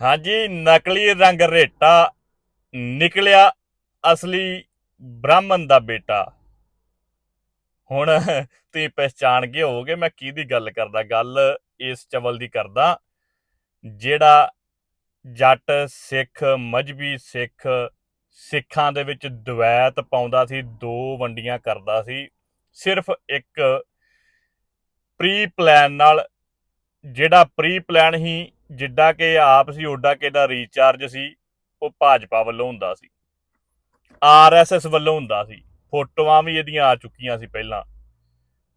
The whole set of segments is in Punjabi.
ਹਾਂਜੀ, ਨਕਲੀ ਰੰਗ ਰੇਟਾ ਨਿਕਲਿਆ ਅਸਲੀ ਬ੍ਰਾਹਮਣ ਦਾ ਬੇਟਾ। ਹੁਣ ਤੁਸੀਂ ਪਹਿਚਾਣ ਗਏ ਹੋਵੋਗੇ ਮੈਂ ਕਿਹਦੀ ਗੱਲ ਕਰਦਾ, ਗੱਲ ਇਸ ਚਵਲ ਦੀ ਕਰਦਾ, ਜਿਹੜਾ ਜੱਟ ਸਿੱਖ, ਮਜਬੀ ਸਿੱਖ, ਸਿੱਖਾਂ ਦੇ ਵਿੱਚ ਦਵੈਤ ਪਾਉਂਦਾ ਸੀ, ਦੋ ਵੰਡੀਆਂ ਕਰਦਾ ਸੀ, ਸਿਰਫ ਇੱਕ ਪ੍ਰੀ ਪਲਾਨ ਨਾਲ, ਜਿਹੜਾ ਪ੍ਰੀ ਪਲਾਨ ਹੀ ਜਿੱਡਾ ਕਿ ਆਪ ਸੀ, ਓਡਾ ਕਿ ਦਾ ਰੀਚਾਰਜ ਸੀ, ਉਹ ਭਾਜਪਾ ਵੱਲੋਂ ਹੁੰਦਾ ਸੀ। ਆਰਐਸਐਸ ਵੱਲੋਂ ਹੁੰਦਾ ਸੀ। ਫੋਟੋਆਂ ਵੀ ਇਹਦੀਆਂ ਆ ਚੁੱਕੀਆਂ ਸੀ ਪਹਿਲਾਂ।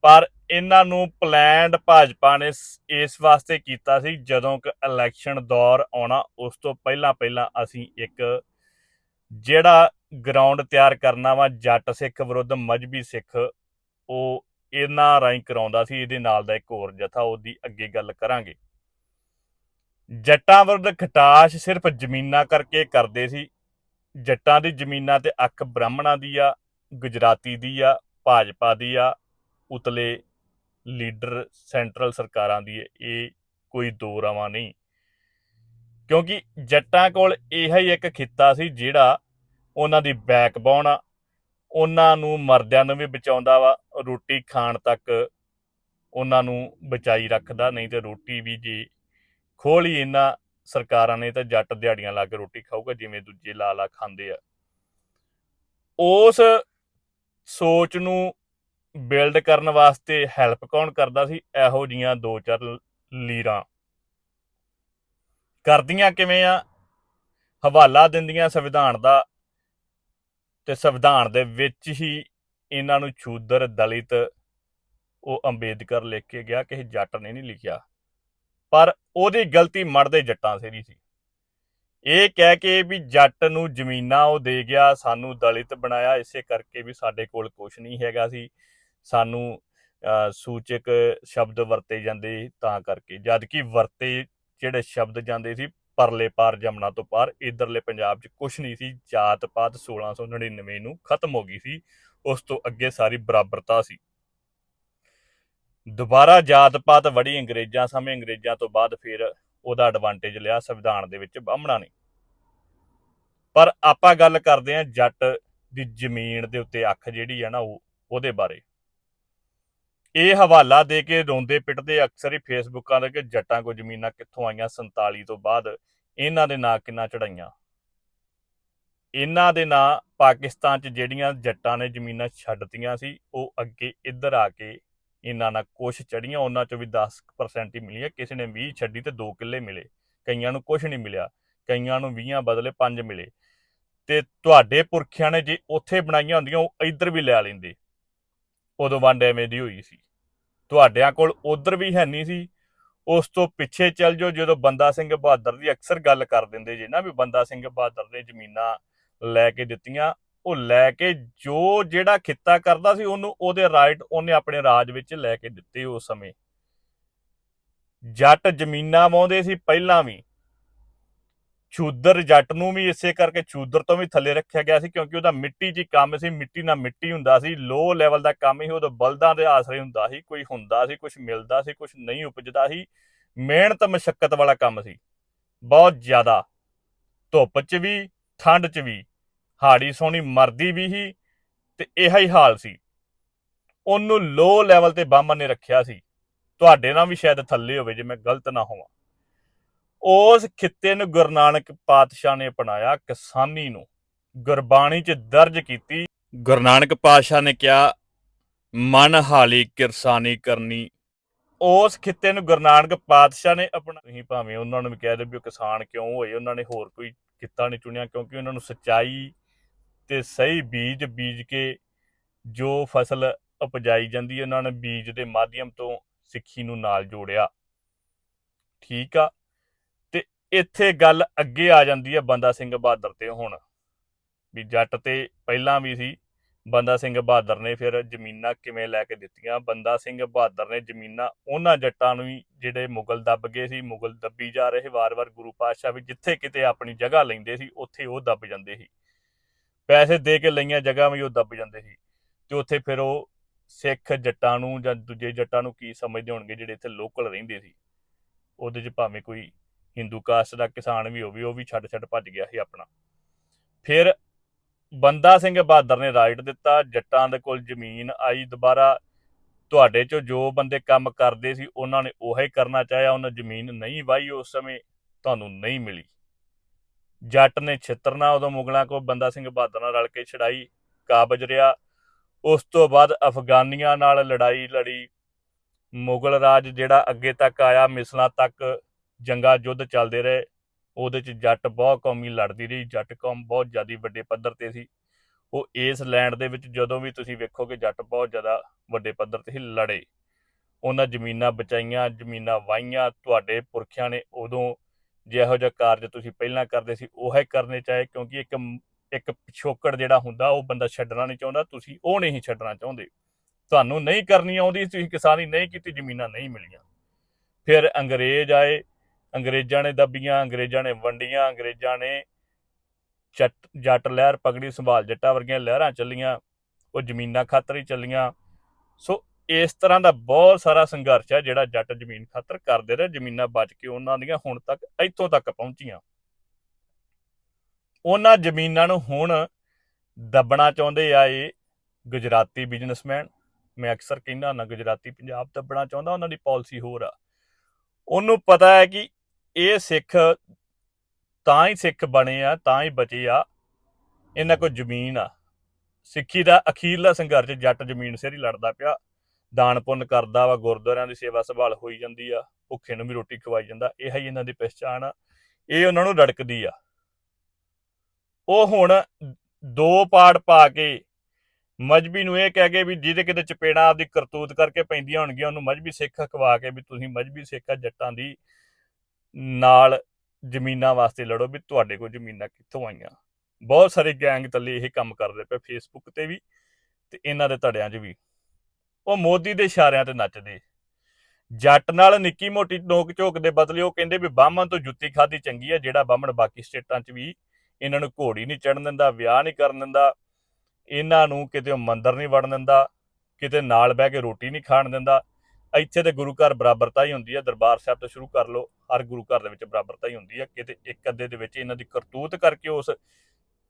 ਪਰ ਇਹਨਾਂ ਨੂੰ ਪਲਾਨਡ ਭਾਜਪਾ ਨੇ ਇਸ ਵਾਸਤੇ ਕੀਤਾ ਸੀ, ਜਦੋਂ ਕਿ ਇਲੈਕਸ਼ਨ ਦੌਰ ਆਉਣਾ, ਉਸ ਤੋਂ ਪਹਿਲਾਂ ਪਹਿਲਾਂ ਅਸੀਂ ਇੱਕ ਜਿਹੜਾ ਗਰਾਊਂਡ ਤਿਆਰ ਕਰਨਾ ਵਾ, ਜੱਟ ਸਿੱਖ ਵਿਰੁੱਧ ਮਜਬੀ ਸਿੱਖ, ਉਹ ਇਹਨਾਂ ਰਾਹੀਂ ਕਰਾਉਂਦਾ ਸੀ। ਇਹਦੇ ਨਾਲ ਦਾ ਇੱਕ ਹੋਰ ਜਥਾ, ਉਹਦੀ ਅੱਗੇ ਗੱਲ ਕਰਾਂਗੇ। ਜੱਟਾਂ ਵਿਰੁੱਧ ਖਟਾਸ਼ ਸਿਰਫ ਜ਼ਮੀਨਾਂ ਕਰਕੇ ਕਰਦੇ ਸੀ। ਜੱਟਾਂ ਦੀ ਜ਼ਮੀਨਾਂ ਤੇ ਅੱਖ ਬ੍ਰਾਹਮਣਾਂ ਦੀ ਆ, ਗੁਜਰਾਤੀ ਦੀ ਆ, ਭਾਜਪਾ ਦੀ ਆ, ਉਤਲੇ ਲੀਡਰ ਸੈਂਟਰਲ ਸਰਕਾਰਾਂ ਦੀ ਹੈ ਇਹ ਕੋਈ ਦੋ ਰਵਾਂ ਨਹੀਂ। ਕਿਉਂਕਿ ਜੱਟਾਂ ਕੋਲ ਇਹ ਹੀ ਇੱਕ ਖਿੱਤਾ ਸੀ ਜਿਹੜਾ ਉਹਨਾਂ ਦੀ ਬੈਕਬੋਨ ਆ, ਉਹਨਾਂ ਨੂੰ ਮਰਦਿਆਂ ਨੂੰ ਵੀ ਬਚਾਉਂਦਾ ਵਾ, ਰੋਟੀ ਖਾਣ ਤੱਕ ਉਹਨਾਂ ਨੂੰ ਬਚਾਈ ਰੱਖਦਾ, ਨਹੀਂ ਤੇ ਰੋਟੀ ਵੀ ਜੇ ਖੋਲੀ ਇਹਨਾਂ ਸਰਕਾਰਾਂ ਨੇ ਤਾਂ ਜੱਟ ਦਿਹਾੜੀਆਂ ਲਾ ਕੇ ਰੋਟੀ ਖਾਊਗਾ, ਜਿਵੇਂ ਦੂਜੇ ਲਾ ਲਾ ਖਾਂਦੇ ਆ। ਉਸ ਸੋਚ ਨੂੰ ਬਿਲਡ ਕਰਨ ਵਾਸਤੇ ਹੈਲਪ ਕੌਣ ਕਰਦਾ ਸੀ? ਇਹੋ ਜੀਆਂ ਦੋ ਚਾਰ ਲੀਰਾਂ। ਕਰਦੀਆਂ ਕਿਵੇਂ ਆ? ਹਵਾਲਾ ਦਿੰਦੀਆਂ ਸੰਵਿਧਾਨ ਦਾ ਤੇ ਸੰਵਿਧਾਨ ਦੇ ਵਿੱਚ ਹੀ ਇਹਨਾਂ ਨੂੰ ਛੂਦਰ, ਦਲਿਤ ਉਹ ਅੰਬੇਦਕਰ ਲਿਖ ਕੇ ਗਿਆ, ਕਿਸੇ ਜੱਟ ਨੇ ਨਹੀਂ ਲਿਖਿਆ। ਪਰ ਉਹਦੀ ਗਲਤੀ ਮੜਦੇ ਜੱਟਾਂ ਸਿਰ ਹੀ ਸੀ। ਇਹ ਕਹਿ ਕੇ ਵੀ ਜੱਟ ਨੂੰ ਜ਼ਮੀਨਾਂ ਉਹ ਦੇ ਗਿਆ, ਸਾਨੂੰ ਦਲਿਤ ਬਣਾਇਆ, ਇਸੇ ਕਰਕੇ ਵੀ ਸਾਡੇ ਕੋਲ ਕੁਝ ਨਹੀਂ ਹੈਗਾ ਸੀ। ਸਾਨੂੰ ਸੂਚਕ ਸ਼ਬਦ ਵਰਤੇ ਜਾਂਦੇ ਤਾਂ ਕਰਕੇ। ਜਦ ਕਿ ਵਰਤੇ ਜਿਹੜੇ ਸ਼ਬਦ ਜਾਂਦੇ ਸੀ, ਪਰਲੇ ਪਾਰ ਜਮਨਾ ਤੋਂ ਪਾਰ, ਇਧਰਲੇ ਪੰਜਾਬ 'ਚ ਕੁਝ ਨਹੀਂ ਸੀ। ਜਾਤ ਪਾਤ 1699 ਨੂੰ ਖਤਮ ਹੋ ਗਈ ਸੀ। ਉਸ ਤੋਂ ਅੱਗੇ ਸਾਰੀ ਬਰਾਬਰਤਾ ਸੀ। ਦੁਬਾਰਾ ਜਾਤ ਪਾਤ ਵੜੀ ਅੰਗਰੇਜ਼ਾਂ ਸਮੇਂ ਅੰਗਰੇਜ਼ਾਂ ਤੋਂ ਬਾਅਦ ਫਿਰ ਉਹਦਾ ਐਡਵਾਂਟੇਜ ਲਿਆ, ਸੰਵਿਧਾਨ ਦੇ ਵਿੱਚ ਬਾਹਮਣਾ ਨੇ। ਪਰ ਆਪਾਂ ਗੱਲ ਕਰਦੇ ਹਾਂ ਜੱਟ ਦੀ ਜ਼ਮੀਨ ਦੇ ਉੱਤੇ ਅੱਖ ਜਿਹੜੀ ਹੈ ਨਾ ਉਹ, ਉਹਦੇ ਬਾਰੇ। ਇਹ ਹਵਾਲਾ ਦੇ ਕੇ ਰੋਂਦੇ ਪਿੱਟਦੇ ਅਕਸਰ ਹੀ ਫੇਸਬੁੱਕਾਂ ਦੇ ਕਿ ਜੱਟਾਂ ਕੋ ਜ਼ਮੀਨਾਂ ਕਿੱਥੋਂ ਆਈਆਂ 47 ਤੋਂ ਬਾਅਦ ਇਹਨਾਂ ਦੇ ਨਾਂ ਕਿੰਨਾ ਚੜਾਈਆਂ ਇਹਨਾਂ ਦੇ ਨਾਂ ਪਾਕਿਸਤਾਨ 'ਚ ਜਿਹੜੀਆਂ ਜੱਟਾਂ ਨੇ ਜ਼ਮੀਨਾਂ ਛੱਡਤੀਆਂ ਸੀ, ਉਹ ਅੱਗੇ ਇੱਧਰ ਆ ਕੇ ਇਹਨਾਂ ਨਾਲ ਕੁਛ ਚੜੀਆਂ ਉਹਨਾਂ ਚੋਂ ਵੀ 10% ਹੀ ਮਿਲੀਆਂ। ਕਿਸੇ ਨੇ 20 ਛੱਡੀ ਤੇ 2 ਕਿੱਲੇ ਮਿਲੇ। ਕਈਆਂ ਨੂੰ ਕੁਛ ਨਹੀਂ ਮਿਲਿਆ। ਕਈਆਂ ਨੂੰ 20 ਬਦਲੇ 5 ਮਿਲੇ। ਤੇ ਤੁਹਾਡੇ ਪੁਰਖਿਆਂ ਨੇ ਜੇ ਉੱਥੇ ਬਣਾਈਆਂ ਹੁੰਦੀਆਂ, ਉਹ ਇੱਧਰ ਵੀ ਲੈ ਲੈਂਦੇ। ਉਦੋਂ ਵੰਡ ਐਵੇਂ ਦੀ ਹੋਈ ਸੀ। ਤੁਹਾਡਿਆਂ ਕੋਲ ਉਧਰ ਵੀ ਹੈ ਨਹੀਂ ਸੀ। ਉਸ ਤੋਂ ਪਿੱਛੇ ਚੱਲ ਜਾਓ, ਜਦੋਂ ਬੰਦਾ ਸਿੰਘ ਬਹਾਦਰ ਦੀ ਅਕਸਰ ਗੱਲ ਕਰ ਦਿੰਦੇ। ਜੇ ਨਾ ਵੀ ਬੰਦਾ ਸਿੰਘ ਬਹਾਦਰ ਨੇ ਜ਼ਮੀਨਾਂ ਲੈ ਕੇ ਦਿੱਤੀਆਂ ਉਹ ਲੈ ਕੇ ਜੋ ਜਿਹੜਾ ਖਿੱਤਾ ਕਰਦਾ ਸੀ ਉਹਨੂੰ ਉਹਦੇ ਰਾਈਟ ਉਹਨੇ ਆਪਣੇ ਰਾਜ ਵਿੱਚ ਲੈ ਕੇ ਦਿੱਤੇ ਉਸ ਸਮੇਂ। ਜੱਟ ਜ਼ਮੀਨਾਂ ਵਾਉਂਦੇ ਸੀ ਪਹਿਲਾਂ ਵੀ। ਛੂਦਰ ਜੱਟ ਨੂੰ ਵੀ ਇਸੇ ਕਰਕੇ ਛੂਦਰ ਤੋਂ ਵੀ ਥੱਲੇ ਰੱਖਿਆ ਗਿਆ ਸੀ ਕਿਉਂਕਿ ਉਹਦਾ ਮਿੱਟੀ 'ਚ ਕੰਮ ਸੀ, ਮਿੱਟੀ ਨਾਲ ਮਿੱਟੀ ਹੁੰਦਾ ਸੀ ਲੋ ਲੈਵਲ ਦਾ ਕੰਮ ਹੀ ਉਹਦਾ ਬਲਦਾਂ ਦੇ ਆਸਰੇ ਹੁੰਦਾ ਸੀ, ਕੋਈ ਹੁੰਦਾ ਸੀ ਕੁਝ ਮਿਲਦਾ ਸੀ ਕੁਝ ਨਹੀਂ ਉਪਜਦਾ ਸੀ, ਮਿਹਨਤ ਮਸ਼ੱਕਤ ਵਾਲਾ ਕੰਮ ਸੀ। ਬਹੁਤ ਜ਼ਿਆਦਾ ਧੁੱਪ 'ਚ ਵੀ, ਠੰਡ 'ਚ ਵੀ। ਹਾੜੀ ਸੋਹਣੀ ਮਰਦੀ ਵੀ ਹੀ ਤੇ ਇਹੋ ਹੀ ਹਾਲ ਸੀ। ਉਹਨੂੰ ਲੋ ਲੈਵਲ ਤੇ ਬਾਹਮਣ ਨੇ ਰੱਖਿਆ ਸੀ। ਤੁਹਾਡੇ ਨਾਲ ਵੀ ਸ਼ਾਇਦ ਥੱਲੇ ਹੋਵੇ ਜੇ ਮੈਂ ਗਲਤ ਨਾ ਹੋਵਾਂ। ਉਸ ਖਿੱਤੇ ਨੂੰ ਗੁਰੂ ਨਾਨਕ ਪਾਤਸ਼ਾਹ ਨੇ ਅਪਣਾਇਆ ਕਿਸਾਨੀ ਨੂੰ। ਗੁਰਬਾਣੀ 'ਚ ਦਰਜ ਕੀਤੀ, ਗੁਰੂ ਨਾਨਕ ਪਾਤਸ਼ਾਹ ਨੇ ਕਿਹਾ, ਮਨ ਹਾਲੀ ਕਿਰਸਾਨੀ ਕਰਨੀ। ਉਸ ਖਿੱਤੇ ਨੂੰ ਗੁਰੂ ਨਾਨਕ ਪਾਤਸ਼ਾਹ ਨੇ ਆਪਣਾ ਤੁਸੀਂ ਭਾਵੇਂ ਉਹਨਾਂ ਨੂੰ ਵੀ ਕਹਿ ਦਿਓ ਵੀ ਉਹ ਕਿਸਾਨ ਕਿਉਂ ਹੋਏ, ਉਹਨਾਂ ਨੇ ਹੋਰ ਕੋਈ ਕਿੱਤਾ ਨਹੀਂ ਚੁਣਿਆ ਕਿਉਂਕਿ ਉਹਨਾਂ ਨੂੰ ਸਚਾਈ ਤੇ ਸਹੀ ਬੀਜ ਬੀਜ ਕੇ ਜੋ ਫਸਲ ਉਪਜਾਈ ਜਾਂਦੀ ਹੈ, ਉਹਨਾਂ ਨੇ ਬੀਜ ਦੇ ਮਾਧਿਅਮ ਤੋਂ ਸਿੱਖੀ ਨੂੰ ਨਾਲ ਜੋੜਿਆ। ਠੀਕ ਆ? ਤੇ ਇੱਥੇ ਗੱਲ ਅੱਗੇ ਆ ਜਾਂਦੀ ਹੈ ਬੰਦਾ ਸਿੰਘ ਬਹਾਦਰ ਤੇ ਹੁਣ। ਵੀ ਜੱਟ ਤੇ ਪਹਿਲਾਂ ਵੀ ਸੀ, ਬੰਦਾ ਸਿੰਘ ਬਹਾਦਰ ਨੇ ਫਿਰ ਜ਼ਮੀਨਾਂ ਕਿਵੇਂ ਲੈ ਕੇ ਦਿੱਤੀਆਂ? ਬੰਦਾ ਸਿੰਘ ਬਹਾਦਰ ਨੇ ਜ਼ਮੀਨਾਂ ਉਹਨਾਂ ਜੱਟਾਂ ਨੂੰ ਹੀ ਜਿਹੜੇ ਮੁਗਲ ਦੱਬ ਗਏ ਸੀ, ਮੁਗਲ ਦੱਬੀ ਜਾ ਰਹੇ ਵਾਰ-ਵਾਰ ਗੁਰੂ ਪਾਤਸ਼ਾਹ ਵੀ ਜਿੱਥੇ ਕਿਤੇ ਆਪਣੀ ਜਗ੍ਹਾ ਲੈਂਦੇ ਸੀ, ਉੱਥੇ ਉਹ ਦੱਬ ਜਾਂਦੇ ਸੀ। ਪੈਸੇ ਦੇ ਕੇ ਲਈਆਂ ਜਗ੍ਹਾ ਵੀ ਉਹ ਦੱਬ ਜਾਂਦੇ ਸੀ। ਤੇ ਉੱਥੇ ਫਿਰ ਉਹ ਸਿੱਖ ਜੱਟਾਂ ਨੂੰ ਜਾਂ ਦੂਜੇ ਜੱਟਾਂ ਨੂੰ ਕੀ ਸਮਝਦੇ ਹੋਣਗੇ ਜਿਹੜੇ ਇੱਥੇ ਲੋਕਲ ਰਹਿੰਦੇ ਸੀ। ਉਹਦੇ 'ਚ ਭਾਵੇਂ ਕੋਈ ਹਿੰਦੂ ਕਾਸਟ ਦਾ ਕਿਸਾਨ ਵੀ ਹੋਵੇ, ਉਹ ਵੀ ਛੱਡ ਛੱਡ ਭੱਜ ਗਿਆ ਸੀ ਆਪਣਾ। ਫਿਰ ਬੰਦਾ ਸਿੰਘ ਬਹਾਦਰ ਨੇ ਰਾਈਟ ਦਿੱਤਾ, ਜੱਟਾਂ ਦੇ ਕੋਲ ਜ਼ਮੀਨ ਆਈ ਦੁਬਾਰਾ। ਤੁਹਾਡੇ ਚੋਂ ਜੋ ਬੰਦੇ ਕੰਮ ਕਰਦੇ ਸੀ, ਉਹਨਾਂ ਨੇ ਉਹੀ ਕਰਨਾ ਚਾਹਿਆ, ਉਹਨਾਂ ਜ਼ਮੀਨ ਨਹੀਂ ਵਾਹੀ, ਉਸ ਸਮੇਂ ਤੁਹਾਨੂੰ ਨਹੀਂ ਮਿਲੀ। ਜੱਟ ਨੇ ਛਿੱਤਰਨਾ ਉਦੋਂ ਮੁਗਲਾਂ ਕੋਲ ਬੰਦਾ ਸਿੰਘ ਬਹਾਦਰ ਨਾਲ ਰਲ ਕੇ ਛੜਾਈ ਕਾਬਜ ਰਿਹਾ। ਉਸ ਤੋਂ ਬਾਅਦ ਅਫਗਾਨੀਆਂ ਨਾਲ ਲੜਾਈ ਲੜੀ। ਮੁਗਲ ਰਾਜ ਜਿਹੜਾ ਅੱਗੇ ਤੱਕ ਆਇਆ, ਮਿਸਲਾਂ ਤੱਕ ਜੰਗਾ ਯੁੱਧ ਚੱਲਦੇ ਰਹੇ। ਉਹਦੇ ਚ ਜੱਟ ਬਹੁਤ ਕੌਮੀ ਲੜਦੀ ਰਹੀ, ਜੱਟ ਕੌਮ ਬਹੁਤ ਜ਼ਿਆਦੀ ਵੱਡੇ ਪੱਧਰ ਤੇ ਸੀ। ਉਹ ਇਸ ਲੈਂਡ ਦੇ ਵਿੱਚ ਜਦੋਂ ਵੀ ਤੁਸੀਂ ਵੇਖੋਗੇ, ਜੱਟ ਬਹੁਤ ਜ਼ਿਆਦਾ ਵੱਡੇ ਪੱਧਰ ਤੇ ਹੀ ਲੜੇ। ਉਹਨਾਂ ਜ਼ਮੀਨਾਂ ਬਚਾਈਆਂ, ਜ਼ਮੀਨਾਂ ਵਾਹੀਆਂ, ਤੁਹਾਡੇ ਪੁਰਖਿਆਂ ਨੇ ਉਦੋਂ ਜਿਹੋ ਜਿਹਾ ਕਾਰਜ ਤੁਸੀਂ ਪਹਿਲਾਂ ਕਰਦੇ ਸੀ, ਉਹ ਹੀ ਕਰਨੇ ਚਾਹੇ, ਕਿਉਂਕਿ ਇੱਕ ਇੱਕ ਪਿਛੋਕੜ ਜਿਹੜਾ ਹੁੰਦਾ, ਉਹ ਬੰਦਾ ਛੱਡਣਾ ਨਹੀਂ ਚਾਹੁੰਦਾ, ਤੁਸੀਂ ਉਹ ਨਹੀਂ ਛੱਡਣਾ ਚਾਹੁੰਦੇ। ਤੁਹਾਨੂੰ ਨਹੀਂ ਕਰਨੀ ਆਉਂਦੀ, ਤੁਸੀਂ ਕਿਸਾਨੀ ਨਹੀਂ ਕੀਤੀ, ਜ਼ਮੀਨਾਂ ਨਹੀਂ ਮਿਲੀਆਂ। ਫਿਰ ਅੰਗਰੇਜ਼ ਆਏ, ਅੰਗਰੇਜ਼ਾਂ ਨੇ ਦੱਬੀਆਂ, ਅੰਗਰੇਜ਼ਾਂ ਨੇ ਵੰਡੀਆਂ, ਅੰਗਰੇਜ਼ਾਂ ਨੇ ਜੱਟ ਜੱਟ ਲਹਿਰ ਪਗੜੀ ਸੰਭਾਲ ਜੱਟਾਂ ਵਰਗੀਆਂ ਲਹਿਰਾਂ ਚੱਲੀਆਂ, ਉਹ ਜ਼ਮੀਨਾਂ ਖਾਤਰ ਹੀ ਚੱਲੀਆਂ। ਸੋ ਇਸ ਤਰ੍ਹਾਂ ਦਾ ਬਹੁਤ ਸਾਰਾ ਸੰਘਰਸ਼ ਆ ਜਿਹੜਾ ਜੱਟ ਜ਼ਮੀਨ ਖਾਤਰ ਕਰਦੇ ਰਹੇ, ਜ਼ਮੀਨਾਂ ਬਚ ਕੇ ਉਹਨਾਂ ਦੀਆਂ ਹੁਣ ਤੱਕ, ਇੱਥੋਂ ਤੱਕ ਪਹੁੰਚੀਆਂ। ਉਹਨਾਂ ਜ਼ਮੀਨਾਂ ਨੂੰ ਹੁਣ ਦੱਬਣਾ ਚਾਹੁੰਦੇ ਆ ਇਹ ਗੁਜਰਾਤੀ ਬਿਜ਼ਨਸਮੈਨ ਮੈਂ ਅਕਸਰ ਕਹਿੰਦਾ ਨਾ ਗੁਜਰਾਤੀ ਪੰਜਾਬ ਦੱਬਣਾ ਚਾਹੁੰਦਾ, ਉਹਨਾਂ ਦੀ ਪਾਲਿਸੀ ਹੋਰ ਆ। ਉਹਨੂੰ ਪਤਾ ਹੈ ਕਿ ਇਹ ਸਿੱਖ ਤਾਂ ਹੀ ਸਿੱਖ ਬਣੇ ਆ, ਤਾਂ ਹੀ ਬਚੇ ਆ, ਇਹਨਾਂ ਕੋਲ ਜ਼ਮੀਨ ਆ। ਸਿੱਖੀ ਦਾ ਅਖੀਰਲਾ ਸੰਘਰਸ਼ ਜੱਟ ਜ਼ਮੀਨ ਸਿਰ ਹੀ ਲੜਦਾ ਪਿਆ। ਦਾਨ ਪੁੰਨ ਕਰਦਾ ਵਾ, ਗੁਰਦੁਆਰਿਆਂ ਦੀ ਸੇਵਾ ਸੰਭਾਲ ਹੋਈ ਜਾਂਦੀ ਆ, ਭੁੱਖੇ ਨੂੰ ਵੀ ਰੋਟੀ ਖਵਾਈ ਜਾਂਦਾ, ਇਹ ਹੀ ਇਹਨਾਂ ਦੀ ਪਛਾਣ ਆ, ਇਹ ਉਹਨਾਂ ਨੂੰ ਰੜਕਦੀ ਆ। ਉਹ ਹੁਣ ਦੋ ਪਾੜ ਪਾ ਕੇ ਮਜਬੀ ਨੂੰ ਇਹ ਕਹਿ ਕੇ ਵੀ ਜਿਹਦੇ ਕਿਤੇ ਚਪੇੜਾ ਆਪਦੀ ਕਰਤੂਤ ਕਰਕੇ ਪੈਂਦੀਆਂ ਹੋਣਗੀਆਂ, ਉਹਨੂੰ ਮਜਬੀ ਸਿੱਖ ਖਵਾ ਕੇ ਵੀ ਤੁਸੀਂ ਮਜਬੀ ਸਿੱਖ ਜੱਟਾਂ ਦੀ ਨਾਲ ਜ਼ਮੀਨਾਂ ਵਾਸਤੇ ਲੜੋ ਵੀ ਤੁਹਾਡੇ ਕੋਲ ਜ਼ਮੀਨਾਂ ਕਿੱਥੋਂ ਆਈਆਂ। ਬਹੁਤ ਸਾਰੇ ਗੈਂਗ ਤੱਲੇ ਇਹ ਕੰਮ ਕਰਦੇ ਪਏ ਫੇਸਬੁੱਕ ਤੇ ਵੀ ਤੇ ਇਹਨਾਂ ਦੇ ਧੜਿਆਂ 'ਚ ਵੀ। ਉਹ ਮੋਦੀ ਦੇ ਇਸ਼ਾਰਿਆਂ ਤੇ ਨੱਚਦੇ। ਜੱਟ ਨਾਲ ਨਿੱਕੀ ਮੋਟੀ ਨੋਕ ਝੋਕ ਦੇ ਬਦਲੇ ਉਹ ਕਹਿੰਦੇ ਵੀ ਬਾਹਮਣ ਤੋਂ ਜੁੱਤੀ ਖਾਦੀ ਚੰਗੀ ਆ, ਜਿਹੜਾ ਬਾਹਮਣ ਬਾਕੀ ਸਟੇਟਾਂ 'ਚ ਵੀ ਇਹਨਾਂ ਨੂੰ ਘੋੜੀ ਨਹੀਂ ਚੜਨ ਦਿੰਦਾ, ਵਿਆਹ ਨਹੀਂ ਕਰਨ ਦਿੰਦਾ, ਇਹਨਾਂ ਨੂੰ ਕਿਤੇ ਉਹ ਮੰਦਰ ਨਹੀਂ ਵੜਨ ਦਿੰਦਾ, ਕਿਤੇ ਨਾਲ ਬਹਿ ਕੇ ਰੋਟੀ ਨਹੀਂ ਖਾਣ ਦਿੰਦਾ। ਇੱਥੇ ਤੇ ਗੁਰੂ ਘਰ ਬਰਾਬਰਤਾ ਹੀ ਹੁੰਦੀ ਹੈ ਦਰਬਾਰ ਸਾਹਿਬ ਤੋਂ ਸ਼ੁਰੂ ਕਰ ਲਓ, ਹਰ ਗੁਰੂ ਘਰ ਦੇ ਵਿੱਚ ਬਰਾਬਰਤਾ ਹੀ ਹੁੰਦੀ ਹੈ ਕਿਤੇ ਇੱਕ ਅੱਧੇ ਦੇ ਵਿੱਚ ਇਹਨਾਂ ਦੀ ਕਰਤੂਤ ਕਰਕੇ ਉਸ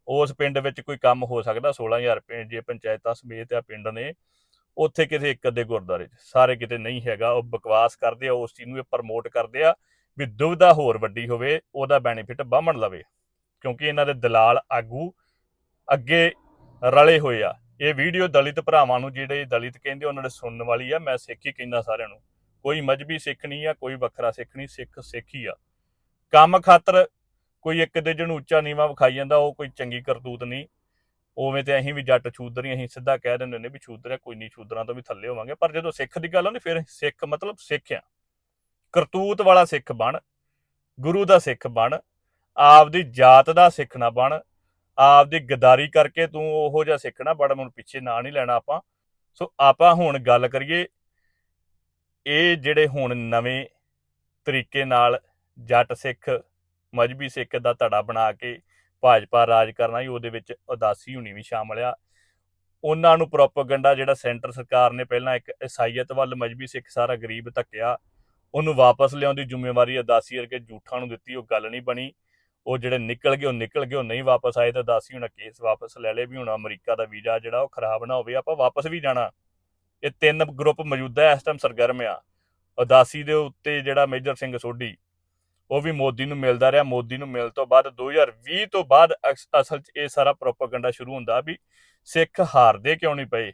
ਉਸ ਪਿੰਡ ਵਿੱਚ ਕੋਈ ਕੰਮ ਹੋ ਸਕਦਾ 16000 ਰੁਪਏ ਜੇ ਪੰਚਾਇਤਾਂ ਸਮੇਤ ਆ ਪਿੰਡ ਨੇ ਉੱਥੇ ਕਿਤੇ ਇੱਕ ਅੱਧੇ ਗੁਰਦਾਰੇ 'ਚ। ਸਾਰੇ ਕਿਤੇ ਨਹੀਂ ਹੈਗਾ, ਉਹ ਬਕਵਾਸ ਕਰਦੇ ਆ, ਉਸ ਚੀਜ਼ ਨੂੰ ਇਹ ਪ੍ਰਮੋਟ ਕਰਦੇ ਆ ਵੀ ਦੁਵਿਧਾ ਹੋਰ ਵੱਡੀ ਹੋਵੇ, ਉਹਦਾ ਬੈਨੀਫਿਟ ਬਾਹਮਣ ਲਵੇ। ਕਿਉਂਕਿ ਇਹਨਾਂ ਦੇ ਦਲਾਲ ਆਗੂ ਅੱਗੇ ਰਲੇ ਹੋਏ ਆ। ਇਹ ਵੀਡੀਓ ਦਲਿਤ ਭਰਾਵਾਂ ਨੂੰ, ਜਿਹੜੇ ਦਲਿਤ ਕਹਿੰਦੇ ਉਹਨਾਂ ਦੇ ਸੁਣਨ ਵਾਲੀ ਆ, ਮੈਂ ਸਿੱਖ ਹੀ ਕਹਿੰਦਾ ਸਾਰਿਆਂ ਨੂੰ। ਕੋਈ ਮਜਬੀ ਸਿੱਖ ਨਹੀਂ ਆ, ਕੋਈ ਵੱਖਰਾ ਸਿੱਖ ਨਹੀਂ, ਸਿੱਖ ਸਿੱਖ ਹੀ ਆ। ਕੰਮ ਖਾਤਰ ਕੋਈ ਇੱਕ ਦੇ ਜਿਹਨੂੰ ਉੱਚਾ ਨੀਵਾ ਵਿਖਾਈ ਜਾਂਦਾ, ਉਹ ਕੋਈ ਚੰਗੀ ਕਰਤੂਤ ਨਹੀਂ। ਉਵੇਂ ਤੇ ਅਸੀਂ ਵੀ ਜੱਟ ਛੂਦਰ ਅਸੀਂ ਸਿੱਧਾ ਕਹਿ ਦਿੰਦੇ ਨੇ ਵੀ ਛੂਦਰ ਕੋਈ ਨਹੀਂ, ਛੂਦਰਾਂ ਤੋਂ ਵੀ ਥੱਲੇ ਹੋਵਾਂਗੇ। ਪਰ ਜਦੋਂ ਸਿੱਖ ਦੀ ਗੱਲ ਆਉਂਦੀ, ਫਿਰ ਸਿੱਖ ਮਤਲਬ ਸਿੱਖ ਆ ਕਰਤੂਤ ਵਾਲਾ ਸਿੱਖ ਬਣ, ਗੁਰੂ ਦਾ ਸਿੱਖ ਬਣ, ਆਪਦੀ ਜਾਤ ਦਾ ਸਿੱਖ ਨਾ ਬਣ, ਆਪਦੀ ਗਦਾਰੀ ਕਰਕੇ ਤੂੰ ਉਹੋ ਜਿਹਾ ਸਿੱਖਣਾ ਬੜਾ ਮੈਨੂੰ ਪਿੱਛੇ ਨਾ ਨਹੀਂ ਲੈਣਾ ਆਪਾਂ। ਸੋ ਆਪਾਂ ਹੁਣ ਗੱਲ ਕਰੀਏ, ਇਹ ਜਿਹੜੇ ਹੁਣ ਨਵੇਂ ਤਰੀਕੇ ਨਾਲ ਜੱਟ ਸਿੱਖ, ਮਜਬੀ ਸਿੱਖ ਦਾ ਧੜਾ ਬਣਾ ਕੇ ਭਾਜਪਾ ਰਾਜ ਕਰਨਾ ਹੀ ਉਹਦੇ ਵਿੱਚ ਉਦਾਸੀ ਹੁਣੀ ਵੀ ਸ਼ਾਮਲ ਆ। ਉਹਨਾਂ ਨੂੰ ਪ੍ਰੋਪਗੈਂਡਾ ਜਿਹੜਾ ਸੈਂਟਰ ਸਰਕਾਰ ਨੇ ਪਹਿਲਾਂ ਇੱਕ ਇਸਾਈਅਤ ਵੱਲ ਮਜਬੀ ਸਿੱਖ ਸਾਰਾ ਗਰੀਬ ਧੱਕਿਆ, ਉਹਨੂੰ ਵਾਪਸ ਲਿਆਉਣ ਦੀ ਜ਼ਿੰਮੇਵਾਰੀ ਉਦਾਸੀ ਵਰਗੇ ਝੂਠਾਂ ਨੂੰ ਦਿੱਤੀ, ਉਹ ਗੱਲ ਨਹੀਂ ਬਣੀ। ਉਹ ਜਿਹੜੇ ਨਿਕਲ ਗਏ, ਉਹ ਨਿਕਲ ਗਏ, ਉਹ ਨਹੀਂ ਵਾਪਸ ਆਏ ਤਾਂ ਦਾਸੀ ਹੁਣ, ਕੇਸ ਵਾਪਸ ਲੈ ਲੇ ਵੀ ਹੁਣ ਅਮਰੀਕਾ ਦਾ ਵੀਜ਼ਾ ਜਿਹੜਾ ਉਹ ਖਰਾਬ ਨਾ ਹੋਵੇ, ਆਪਾਂ ਵਾਪਸ ਵੀ ਜਾਣਾ। ਇਹ ਤਿੰਨ ਗਰੁੱਪ ਮੌਜੂਦਾ ਇਸ ਟਾਈਮ ਸਰਗਰਮ ਆ। ਉਦਾਸੀ ਦੇ ਉੱਤੇ ਜਿਹੜਾ ਮੇਜਰ ਸਿੰਘ ਸੋਢੀ ਉਹ ਵੀ ਮੋਦੀ ਨੂੰ ਮਿਲਦਾ ਰਿਹਾ। ਮੋਦੀ ਨੂੰ ਮਿਲ ਤੋਂ ਬਾਅਦ 2020 ਤੋਂ ਬਾਅਦ ਅਸਲ 'ਚ ਇਹ ਸਾਰਾ ਪ੍ਰੋਪਗੈਂਡਾ ਸ਼ੁਰੂ ਹੁੰਦਾ ਵੀ ਸਿੱਖ ਹਾਰਦੇ ਕਿਉਂ ਨਹੀਂ ਪਏ?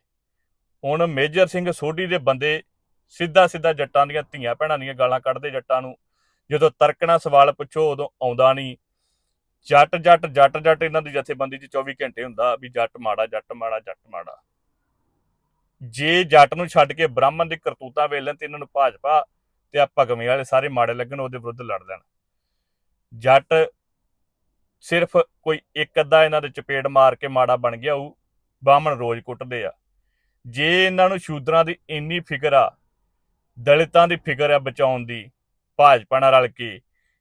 ਹੁਣ ਮੇਜਰ ਸਿੰਘ ਸੋਢੀ ਦੇ ਬੰਦੇ ਸਿੱਧਾ ਸਿੱਧਾ ਜੱਟਾਂ ਦੀਆਂ ਧੀਆਂ ਭੈਣਾਂ ਦੀਆਂ ਗਾਲਾਂ ਕੱਢਦੇ ਜੱਟਾਂ ਨੂੰ। ਜਦੋਂ ਤਰਕਣਾ ਸਵਾਲ ਪੁੱਛੋ, ਉਦੋਂ ਆਉਂਦਾ ਨਹੀਂ। ਜੱਟ ਜੱਟ ਜੱਟ ਜੱਟ ਇਹਨਾਂ ਦੀ ਜਥੇਬੰਦੀ 'ਚ 24 ਘੰਟੇ ਹੁੰਦਾ ਵੀ ਜੱਟ ਮਾੜਾ ਜੱਟ ਮਾੜਾ ਜੱਟ ਮਾੜਾ। ਜੇ ਜੱਟ ਨੂੰ ਛੱਡ ਕੇ ਬ੍ਰਾਹਮਣ ਦੀ ਕਰਤੂਤਾਂ ਵੇਲਣ ਤੇ ਇਹਨਾਂ ਨੂੰ ਭਾਜਪਾ ਤੇ ਆ ਭਗਵੇਂ ਵਾਲੇ ਸਾਰੇ ਮਾੜੇ ਲੱਗਣ, ਉਹਦੇ ਵਿਰੁੱਧ ਲੜ ਲੈਣ। ਜੱਟ ਸਿਰਫ ਕੋਈ ਇੱਕ ਅੱਧਾ ਇਹਨਾਂ ਦੇ ਚਪੇੜ ਮਾਰ ਕੇ ਮਾੜਾ ਬਣ ਗਿਆ, ਉਹ ਬਾਹਮਣ ਰੋਜ਼ ਕੁੱਟਦੇ ਆ। ਜੇ ਇਹਨਾਂ ਨੂੰ ਸ਼ੂਦਰਾਂ ਦੀ ਇੰਨੀ ਫਿਕਰ ਆ, ਦਲਿਤਾਂ ਦੀ ਫਿਕਰ ਆ ਬਚਾਉਣ ਦੀ ਭਾਜਪਾ ਨਾਲ ਰਲ ਕੇ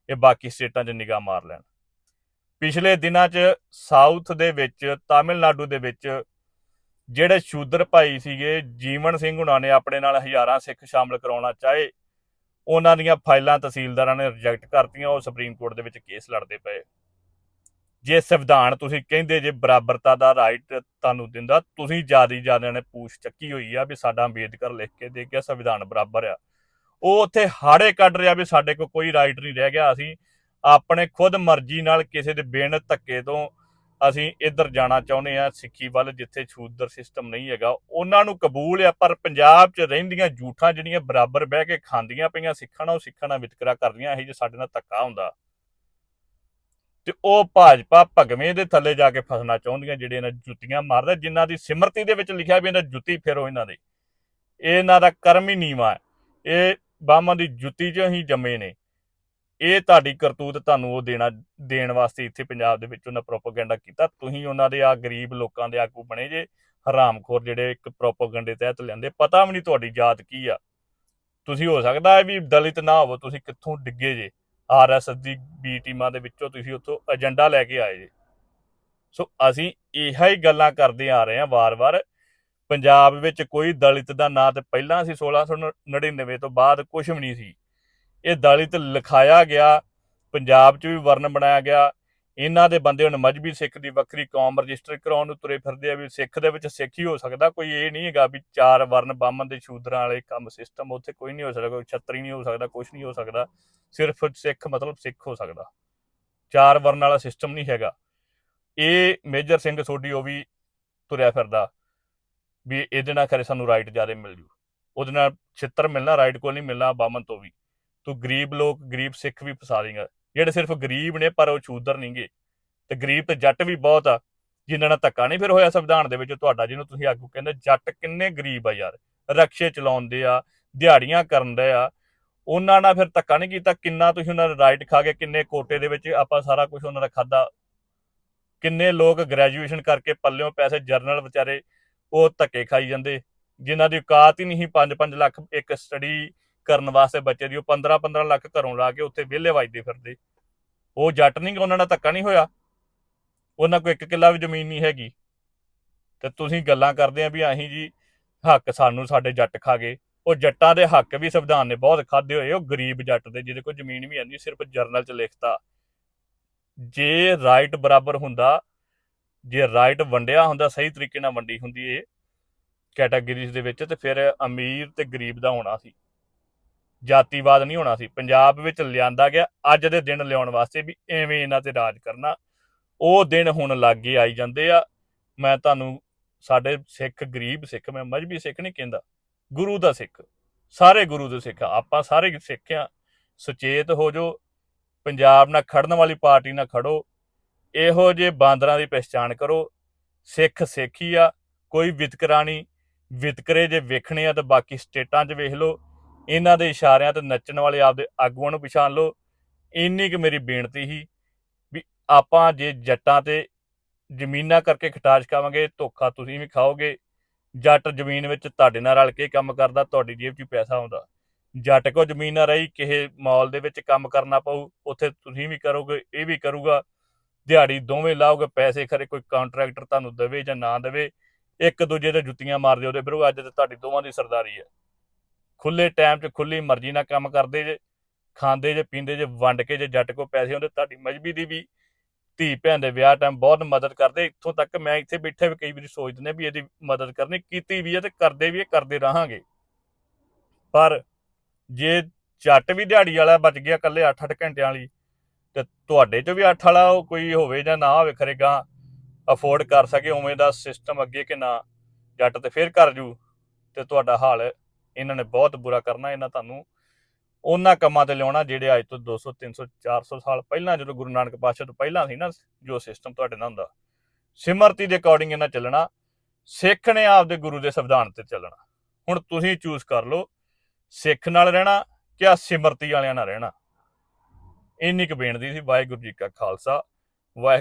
ਇਹ ਬਾਕੀ ਸਟੇਟਾਂ 'ਚ ਨਿਗਾਹ ਮਾਰ ਲੈਣ। ਪਿਛਲੇ ਦਿਨਾਂ 'ਚ ਸਾਊਥ ਦੇ ਵਿੱਚ, ਤਾਮਿਲਨਾਡੂ ਦੇ ਵਿੱਚ ਜਿਹੜੇ ਸ਼ੂਦਰ ਭਾਈ ਸੀਗੇ, ਜੀਵਨ ਸਿੰਘ ਹੁਣਾਂ ਨੇ ਆਪਣੇ ਨਾਲ ਹਜ਼ਾਰਾਂ ਸਿੱਖ ਸ਼ਾਮਲ ਕਰਾਉਣਾ ਚਾਹੇ ਉਹਨਾਂ ਦੀਆਂ ਫਾਈਲਾਂ ਤਹਿਸੀਲਦਾਰਾਂ ਨੇ ਰਿਜੈਕਟ ਕਰਤੀਆਂ, ਉਹ ਸੁਪਰੀਮ ਕੋਰਟ ਦੇ ਵਿੱਚ ਕੇਸ ਲੜਦੇ ਪਏ। ਜੇ ਸੰਵਿਧਾਨ ਤੁਸੀਂ ਕਹਿੰਦੇ ਜੇ ਬਰਾਬਰਤਾ ਦਾ ਰਾਈਟ ਤੁਹਾਨੂੰ ਦਿੰਦਾ, ਤੁਸੀਂ ਜ਼ਿਆਦਾ ਜ਼ਿਆਦਾ ਨੇ ਪੂਛ ਚੱਕੀ ਹੋਈ ਆ ਵੀ ਸਾਡਾ ਅੰਬੇਦਕਰ ਲਿਖ ਕੇ ਦੇ ਗਿਆ, ਸੰਵਿਧਾਨ ਬਰਾਬਰ ਆ। ਉਹ ਉੱਥੇ ਹਾੜੇ ਕੱਢ ਰਿਹਾ ਵੀ ਸਾਡੇ ਕੋਲ ਕੋਈ ਰਾਈਟ ਨਹੀਂ ਰਹਿ ਗਿਆ, ਅਸੀਂ ਆਪਣੇ ਖੁਦ ਮਰਜ਼ੀ ਨਾਲ ਕਿਸੇ ਦੇ ਬਿਨ ਧੱਕੇ ਤੋਂ ਅਸੀਂ ਇੱਧਰ ਜਾਣਾ ਚਾਹੁੰਦੇ ਆ ਸਿੱਖੀ ਵੱਲ, ਜਿੱਥੇ ਛੂਦਰ ਸਿਸਟਮ ਨਹੀਂ ਹੈਗਾ। ਉਹਨਾਂ ਨੂੰ ਕਬੂਲ ਆ, ਪਰ ਪੰਜਾਬ 'ਚ ਰਹਿੰਦੀਆਂ ਝੂਠਾਂ ਜਿਹੜੀਆਂ ਬਰਾਬਰ ਬਹਿ ਕੇ ਖਾਂਦੀਆਂ ਪਈਆਂ ਸਿੱਖਾਂ ਨਾਲ ਉਹ ਸਿੱਖਾਂ ਨਾਲ ਵਿਤਕਰਾ ਕਰਦੀਆਂ ਇਹ ਜੇ ਸਾਡੇ ਨਾਲ ਧੱਕਾ ਹੁੰਦਾ। ਤੇ ਉਹ ਭਾਜਪਾ ਭਗਵੇਂ ਦੇ ਥੱਲੇ ਜਾ ਕੇ ਫਸਣਾ ਚਾਹੁੰਦੀਆਂ, ਜਿਹੜੇ ਇਹਨਾਂ ਜੁੱਤੀਆਂ ਮਾਰਦਾ, ਜਿਨ੍ਹਾਂ ਦੀ ਸਿਮਰਤੀ ਦੇ ਵਿੱਚ ਲਿਖਿਆ ਵੀ ਇਹਨਾਂ ਜੁੱਤੀ ਫੇਰੋ ਇਹਨਾਂ ਦੇ। ਇਹ ਇਹਨਾਂ ਦਾ ਕਰਮ ਹੀ ਨੀਵਾ ਇਹ ਬਾਹਾਂ ਦੀ ਜੁੱਤੀ 'ਚ ਹੀ ਜੰਮੇ ਨੇ। ਇਹ ਤੁਹਾਡੀ ਕਰਤੂਤ ਤੁਹਾਨੂੰ ਉਹ ਦੇਣਾ, ਦੇਣ ਵਾਸਤੇ ਇੱਥੇ ਪੰਜਾਬ ਦੇ ਵਿੱਚ ਉਹਨਾਂ ਪ੍ਰੋਪਾਗੈਂਡਾ ਕੀਤਾ। ਤੁਸੀਂ ਉਹਨਾਂ ਦੇ ਆ ਗਰੀਬ ਲੋਕਾਂ ਦੇ ਆਗੂ ਬਣੇ ਜੇ, ਹਰਾਮਖੋਰ ਜਿਹੜੇ ਇੱਕ ਪ੍ਰੋਪਾਗੈਂਡੇ ਤਹਿਤ ਲੈਂਦੇ ਪਤਾ ਵੀ ਨਹੀਂ ਤੁਹਾਡੀ ਜਾਤ ਕੀ ਆ। ਤੁਸੀਂ ਹੋ ਸਕਦਾ ਹੈ ਵੀ ਦਲਿਤ ਨਾ ਹੋਵੋ, ਤੁਸੀਂ ਕਿੱਥੋਂ ਡਿੱਗੇ ਜੇ? ਆਰਐਸਐਸ ਦੀ ਬੀ ਟੀਮਾਂ ਦੇ ਵਿੱਚੋਂ ਤੁਸੀਂ ਉੱਥੋਂ ਏਜੰਡਾ ਲੈ ਕੇ ਆਏ ਜੇ। ਸੋ ਅਸੀਂ ਇਹੋ ਹੀ ਗੱਲਾਂ ਕਰਦੇ ਆ ਰਹੇ ਹਾਂ ਵਾਰ-ਵਾਰ। ਪੰਜਾਬ ਵਿੱਚ ਕੋਈ ਦਲਿਤ ਦਾ ਨਾਂ ਤੇ ਪਹਿਲਾਂ ਸੀ 1699 ਤੋਂ ਬਾਅਦ ਕੁਝ ਵੀ ਨਹੀਂ ਸੀ। ਇਹ ਦਲਿਤ ਲਿਖਾਇਆ ਗਿਆ, ਪੰਜਾਬ 'ਚ ਵੀ ਵਰਨ ਬਣਾਇਆ ਗਿਆ। ਇਹਨਾਂ ਦੇ ਬੰਦੇ ਹੁਣ ਮਜਬੀ ਸਿੱਖ ਦੀ ਵੱਖਰੀ, ਕੌਮ ਰਜਿਸਟਰ ਕਰਾਉਣ ਨੂੰ ਤੁਰੇ ਫਿਰਦੇ ਆ ਵੀ ਸਿੱਖ ਦੇ ਵਿੱਚ ਸਿੱਖ ਹੀ ਹੋ ਸਕਦਾ। ਕੋਈ ਇਹ ਨਹੀਂ ਹੈਗਾ ਵੀ ਚਾਰ ਵਰਨ ਬਾਮਨ ਦੇ ਸ਼ੂਦਰਾਂ ਵਾਲੇ ਕੰਮ ਸਿਸਟਮ ਉੱਥੇ ਕੋਈ ਨਹੀਂ ਹੋ ਸਕਦਾ, ਕੋਈ ਛੱਤਰੀ ਨਹੀਂ ਹੋ ਸਕਦਾ ਕੁਝ ਨਹੀਂ ਹੋ ਸਕਦਾ। ਸਿਰਫ ਸਿੱਖ ਮਤਲਬ ਸਿੱਖ ਹੋ ਸਕਦਾ। ਚਾਰ ਵਰਨ ਵਾਲਾ ਸਿਸਟਮ ਨਹੀਂ ਹੈਗਾ। ਇਹ ਮੇਜਰ ਸਿੰਘ ਸੋਢੀ ਉਹ ਵੀ ਤੁਰਿਆ ਫਿਰਦਾ ਵੀ ਇਹਦੇ ਨਾਲ ਖਰੇ ਸਾਨੂੰ ਰਾਈਟ ਜ਼ਿਆਦਾ ਮਿਲ ਜੂ। ਉਹਦੇ ਨਾਲ ਛਿੱਤਰ ਮਿਲਣਾ ਰਾਈਟ ਕੋਲ ਨਹੀਂ ਮਿਲਣਾ ਬਾਮਨ ਤੋਂ ਵੀ। ਤੂੰ ਗਰੀਬ ਲੋਕ, ਗਰੀਬ ਸਿੱਖ ਵੀ ਫਸਾ ਦੇਗਾ। ਜਿਹੜੇ ਸਿਰਫ ਗਰੀਬ ਨੇ, ਪਰ ਉਹ ਛੂਦਰ ਨਹੀਂਗੇ। ਤੇ ਗਰੀਬ ਤੇ ਜੱਟ ਵੀ ਬਹੁਤ ਆ, ਜਿਨ੍ਹਾਂ ਨਾਲ ਧੱਕਾ ਨਹੀਂ ਫਿਰ ਹੋਇਆ ਸੰਵਿਧਾਨ ਦੇ ਵਿੱਚ ਤੁਹਾਡਾ, ਜਿਹਨੂੰ ਤੁਸੀਂ ਆਗੂ ਕਹਿੰਦੇ ਜੱਟ ਕਿੰਨੇ ਗਰੀਬ ਆ ਯਾਰ। ਰਕਸ਼ੇ ਚਲਾਉਂਦੇ ਆ, ਦਿਹਾੜੀਆਂ ਕਰਨ ਦੇ ਆ। ਉਹਨਾਂ ਨਾਲ ਫਿਰ ਧੱਕਾ ਨਹੀਂ ਕੀਤਾ, ਕਿੰਨਾ ਤੁਸੀਂ ਉਹਨਾਂ ਦਾ ਰਾਈਟ ਖਾ ਕੇ ਕਿੰਨੇ ਕੋਟੇ ਦੇ ਵਿੱਚ ਆਪਾਂ ਸਾਰਾ ਕੁਝ ਉਹਨਾਂ ਦਾ ਖਾਦਾ ਕਿੰਨੇ ਲੋਕ ਗ੍ਰੈਜੂਏਸ਼ਨ ਕਰਕੇ ਪੱਲਿਓਂ ਪੈਸੇ ਜਰਨਲ ਵਿਚਾਰੇ ਉਹ ਧੱਕੇ ਖਾਈ ਜਾਂਦੇ, ਜਿਨ੍ਹਾਂ ਦੀ ਔਕਾਤ ਹੀ ਨਹੀਂ 5-5 ਲੱਖ ਇੱਕ ਸਟੱਡੀ ਕਰਨ ਵਾਸਤੇ ਬੱਚੇ ਦੀ, ਉਹ 15-15 ਲੱਖ ਘਰੋਂ ਲਾ ਕੇ ਉੱਥੇ ਵਿਹਲੇ ਵੱਜਦੇ ਫਿਰਦੇ। ਉਹ ਜੱਟ ਨਹੀਂ ਉਹਨਾਂ ਨਾਲ ਧੱਕਾ ਨਹੀਂ ਹੋਇਆ। ਉਹਨਾਂ ਕੋਲ ਇੱਕ ਕਿੱਲਾ ਵੀ ਜ਼ਮੀਨ ਨਹੀਂ ਹੈਗੀ। ਤੇ ਤੁਸੀਂ ਗੱਲਾਂ ਕਰਦੇ ਆ ਵੀ ਅਸੀਂ ਜੀ ਹੱਕ ਸਾਨੂੰ ਸਾਡੇ ਜੱਟ ਖਾ ਗਏ। ਉਹ ਜੱਟਾਂ ਦੇ ਹੱਕ ਵੀ ਸੰਵਿਧਾਨ ਨੇ ਬਹੁਤ ਖਾਦੇ ਹੋਏ, ਉਹ ਗਰੀਬ ਜੱਟ ਦੇ, ਜਿਹਦੇ ਕੋਲ ਜ਼ਮੀਨ ਵੀ ਨਹੀਂ ਸਿਰਫ ਜਰਨਲ 'ਚ ਲਿਖਤਾ। ਜੇ ਰਾਈਟ ਬਰਾਬਰ ਹੁੰਦਾ, ਜੇ ਰਾਈਟ ਵੰਡਿਆ ਹੁੰਦਾ, ਸਹੀ ਤਰੀਕੇ ਨਾਲ ਵੰਡੀ ਹੁੰਦੀ ਇਹ ਕੈਟਾਗਰੀਜ਼ ਦੇ ਵਿੱਚ, ਤੇ ਫਿਰ ਅਮੀਰ ਤੇ ਗਰੀਬ ਦਾ ਹੋਣਾ ਸੀ। ਜਾਤੀਵਾਦ ਨਹੀਂ ਹੋਣਾ ਸੀ। ਪੰਜਾਬ ਵਿੱਚ ਲਿਆਂਦਾ ਗਿਆ ਅੱਜ ਦੇ ਦਿਨ ਲਿਆਉਣ ਵਾਸਤੇ ਵੀ ਐਵੇਂ ਇਹਨਾਂ ਤੇ ਰਾਜ ਕਰਨਾ। ਉਹ ਦਿਨ ਹੁਣ ਲਾਗੇ ਆਈ ਜਾਂਦੇ ਆ। ਮੈਂ ਤੁਹਾਨੂੰ ਸਾਡੇ ਸਿੱਖ ਗਰੀਬ ਸਿੱਖ, ਮੈਂ ਮਜਬੀ ਸਿੱਖ ਨਹੀਂ ਕਹਿੰਦਾ, ਗੁਰੂ ਦਾ ਸਿੱਖ। ਸਾਰੇ ਗੁਰੂ ਦੇ ਸਿੱਖ ਆਪਾਂ ਸਾਰੇ ਸਿੱਖ ਆ ਸੁਚੇਤ ਹੋ ਜੋ ਪੰਜਾਬ ਨਾਲ ਖੜਨ ਵਾਲੀ ਪਾਰਟੀ ਨਾਲ ਖੜੋ। ਇਹੋ ਜੇ ਬਾਂਦਰਾਂ ਦੀ ਪਛਾਣ ਕਰੋ। ਸਿੱਖ ਸਿੱਖੀ ਆ। ਕੋਈ ਵਿਤਕਰਾ ਨਹੀਂ ਵਿਤਕਰੇ ਜੇ ਵੇਖਣੇ ਆ ਤਾਂ ਬਾਕੀ ਸਟੇਟਾਂ 'ਚ ਵੇਖ ਲਓ। ਇਹਨਾਂ ਦੇ ਇਸ਼ਾਰਿਆਂ ਤੇ ਨੱਚਣ ਵਾਲੇ ਆਪਦੇ ਆਗੂਆਂ ਨੂੰ ਪਛਾਣ ਲਓ। ਇੰਨੀ ਕਿ ਮੇਰੀ ਬੇਨਤੀ ਸੀ ਵੀ ਆਪਾਂ ਜੇ ਜੱਟਾਂ ਤੇ ਜ਼ਮੀਨਾਂ ਕਰਕੇ ਖਟਾਸ਼ ਖਾਵਾਂਗੇ, ਧੋਖਾ ਤੁਸੀਂ ਵੀ ਖਾਓਗੇ। ਜੱਟ ਜ਼ਮੀਨ ਵਿੱਚ ਤੁਹਾਡੇ ਨਾਲ ਰਲ ਕੇ ਕੰਮ ਕਰਦਾ, ਤੁਹਾਡੀ ਜੇਬ 'ਚ ਹੀ ਪੈਸਾ ਆਉਂਦਾ ਜੱਟ ਕੋ ਜ਼ਮੀਨ ਨਾ ਰਹੀ, ਕਿਸੇ ਮਾਲ ਦੇ ਵਿੱਚ ਕੰਮ ਕਰਨਾ ਪਊ, ਉੱਥੇ ਤੁਸੀਂ ਵੀ ਕਰੋਗੇ, ਇਹ ਵੀ ਕਰੂਗਾ। ਦਿਹਾੜੀ ਦੋਵੇਂ ਲਾਓਗੇ, ਪੈਸੇ ਖਰੇ ਕੋਈ ਕੰਟਰੈਕਟਰ ਤੁਹਾਨੂੰ ਦੇਵੇ ਜਾਂ ਨਾ ਦੇਵੇ, ਇੱਕ ਦੂਜੇ ਤੇ ਜੁੱਤੀਆਂ ਮਾਰਦੇ ਉਹਦੇ ਫਿਰ ਉਹ ਅੱਜ ਤੇ ਤੁਹਾਡੀ ਦੋਵਾਂ ਦੀ ਸਰਦਾਰੀ ਹੈ। ਖੁੱਲੇ ਟਾਈਮ 'ਚ ਖੁੱਲੀ ਮਰਜ਼ੀ ਨਾਲ ਕੰਮ ਕਰਦੇ ਜੇ, ਖਾਂਦੇ ਜੇ, ਪੀਂਦੇ ਜੇ, ਵੰਡ ਕੇ ਜੇ, ਜੱਟ ਕੋ ਪੈਸੇ ਹੁੰਦੇ, ਤੁਹਾਡੀ ਮਜਬੀ ਦੀ ਵੀ ਧੀ ਭੈਣ ਦੇ ਵਿਆਹ ਟਾਈਮ ਬਹੁਤ ਮਦਦ ਕਰਦੇ। ਇੱਥੋਂ ਤੱਕ ਮੈਂ ਇੱਥੇ ਬੈਠੇ ਵੀ ਕਈ ਵਾਰੀ ਸੋਚਦੇ ਨੇ ਵੀ ਇਹਦੀ ਮਦਦ ਕਰਨੀ, ਕੀਤੀ ਵੀ ਹੈ ਤੇ ਕਰਦੇ ਵੀ ਇਹ ਕਰਦੇ ਰਹਾਂਗੇ। ਪਰ ਜੇ ਜੱਟ ਵੀ ਦਿਹਾੜੀ ਵਾਲਾ ਬਚ ਗਿਆ ਇਕੱਲੇ 8-8 ਘੰਟਿਆਂ ਵਾਲੀ, ਤੇ ਤੁਹਾਡੇ 'ਚ ਵੀ 8 ਵਾਲਾ ਉਹ ਕੋਈ ਹੋਵੇ ਜਾਂ ਨਾ ਹੋਵੇ ਖਰੇਗਾ ਅਫੋਰਡ ਕਰ ਸਕੇ, ਉਵੇਂ ਦਾ ਸਿਸਟਮ ਅੱਗੇ ਕਿ ਨਾ, ਜੱਟ ਤੇ ਫੇਰ ਕਰ ਜੂ, ਤੇ ਤੁਹਾਡਾ ਹਾਲ ਇਹਨਾਂ ਨੇ ਬਹੁਤ ਬੁਰਾ ਕਰਨਾ, ਇਹਨਾਂ ਤੁਹਾਨੂੰ ਉਹਨਾਂ ਕੰਮਾਂ ਤੇ ਲਿਆਉਣਾ ਜਿਹੜੇ ਅੱਜ ਤੋਂ 200 300 400 ਸਾਲ ਪਹਿਲਾਂ ਜਦੋਂ ਗੁਰੂ ਨਾਨਕ ਪਾਤਸ਼ਾਹ ਤੋਂ ਪਹਿਲਾਂ ਸੀ ਨਾ, ਜੋ ਸਿਸਟਮ ਤੁਹਾਡੇ ਨਾਲ ਹੁੰਦਾ, ਸਿਮਰਤੀ ਦੇ ਅਕੋਰਡਿੰਗ ਇਹਨਾਂ ਚੱਲਣਾ, ਸਿੱਖ ਨੇ ਆਪਦੇ ਗੁਰੂ ਦੇ ਸੰਵਿਧਾਨ ਤੇ ਚੱਲਣਾ। ਹੁਣ ਤੁਸੀਂ ਚੂਜ਼ ਕਰ ਲਓ, ਸਿੱਖ ਨਾਲ ਰਹਿਣਾ ਜਾਂ ਸਿਮਰਤੀ ਵਾਲਿਆਂ ਨਾਲ ਰਹਿਣਾ। ਇੰਨੀ ਕੁ ਬੇਨਤੀ ਸੀ, ਵਾਹਿਗੁਰੂ ਜੀ ਕਾ ਖਾਲਸਾ, ਵਾਹਿਗੁਰੂ